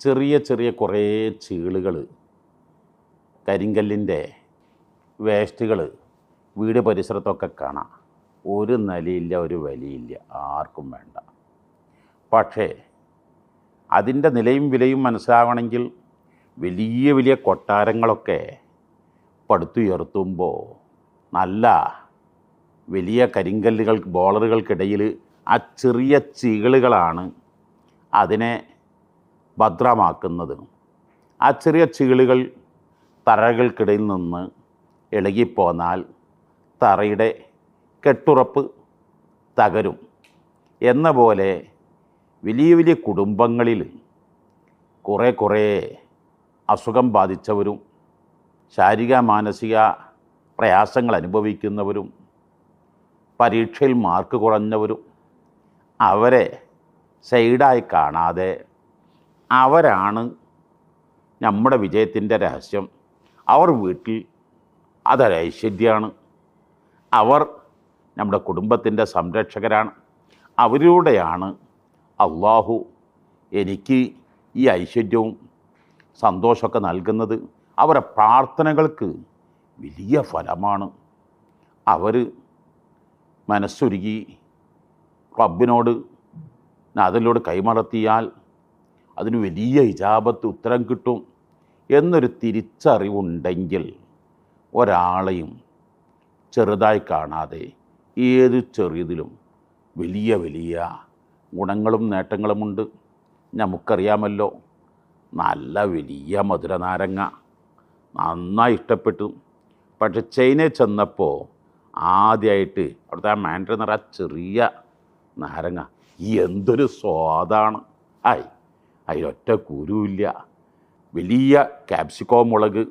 ചെറിയ ചെറിയ കുറേ ചീളുകൾ കരിങ്കല്ലിന്റെ വേസ്റ്റുകൾ വീട് പരിസരത്തൊക്കെ കാണാം. ഒരു നിലയില്ല ഒരു വലിയില്ല ആർക്കും വേണ്ട. പക്ഷേ അതിന്റെ നിലയും വിലയും മനസ്സിലാവണമെങ്കിൽ വലിയ വലിയ കൊട്ടാരങ്ങളൊക്കെ പടുത്തുയർത്തുമ്പോൾ നല്ല വലിയ കരിങ്കല്ലുകൾ ബോളറുകൾക്കിടയിൽ ആ ചെറിയ ചീളുകളാണ് അതിനെ ഭദ്രമാക്കുന്നത് ആ ചെറിയ ചീളുകൾ തറകൾക്കിടയിൽ നിന്ന് ഇളകിപ്പോന്നാൽ തറയുടെ കെട്ടുറപ്പ് തകരും. എന്ന പോലെ വലിയ വലിയ കുടുംബങ്ങളിൽ കുറേ കുറേ അസുഖം ബാധിച്ചവരും ശാരീരിക മാനസിക പ്രയാസങ്ങൾ അനുഭവിക്കുന്നവരും പരീക്ഷയിൽ മാർക്ക് കുറഞ്ഞവരും അവരെ സൈഡായി കാണാതെ അവരാണ് നമ്മുടെ വിജയത്തിന്റെ രഹസ്യം. അവർ വീട്ടിൽ അതൊരു ഐശ്വര്യമാണ്. അവർ നമ്മുടെ കുടുംബത്തിന്റെ സംരക്ഷകരാണ്. അവരിലൂടെയാണ് അള്ളാഹു എനിക്ക് ഈ ഐശ്വര്യവും സന്തോഷമൊക്കെ നൽകുന്നത്. അവരുടെ പ്രാർത്ഥനകൾക്ക് വലിയ ഫലമാണ്. അവർ മനസ്സൊരുക്കി റബ്ബിനോട് അതിലോട് കൈമറത്തിയാൽ അതിന് വലിയ ഇജാബത്ത് ഉത്തരം കിട്ടും എന്നൊരു തിരിച്ചറിവുണ്ടെങ്കിൽ ഒരാളെയും ചെറുതായി കാണാതെ ഏത് ചെറിയതിലും വലിയ വലിയ ഗുണങ്ങളും നേട്ടങ്ങളുമുണ്ട്. നമുക്കറിയാമല്ലോ നല്ല വലിയ മധുരനാരങ്ങ. നന്നായി ഇഷ്ടപ്പെട്ടു. പക്ഷെ ചൈനയിൽ ചെന്നപ്പോൾ ആദ്യമായിട്ട് അവിടുത്തെ ആ മാൻഡ്ര നിറ ചെറിയ നാരങ്ങ എന്തൊരു സ്വാദാണ്. ആയി അതിലൊറ്റ കുരുവില്ല. വലിയ ക്യാപ്സിക്കോ മുളക്.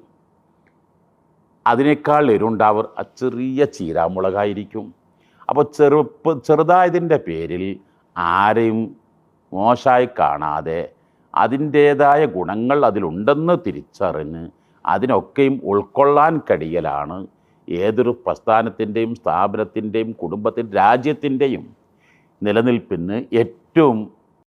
അതിനേക്കാൾ എരുണ്ടാവർ ചെറിയ ചീരാമുളകായിരിക്കും. അപ്പോൾ ചെറുപ്പ് ചെറുതായതിന്റെ പേരിൽ ആരെയും മോശമായി കാണാതെ അതിന്റേതായ ഗുണങ്ങൾ അതിലുണ്ടെന്ന് തിരിച്ചറിഞ്ഞ് അതിനൊക്കെയും ഉൾക്കൊള്ളാൻ കഴിയലാണ് ഏതൊരു പ്രസ്ഥാനത്തിന്റെയും സ്ഥാപനത്തിന്റെയും കുടുംബത്തിന്റെ രാജ്യത്തിന്റെയും നിലനിൽപ്പിന് ഏറ്റവും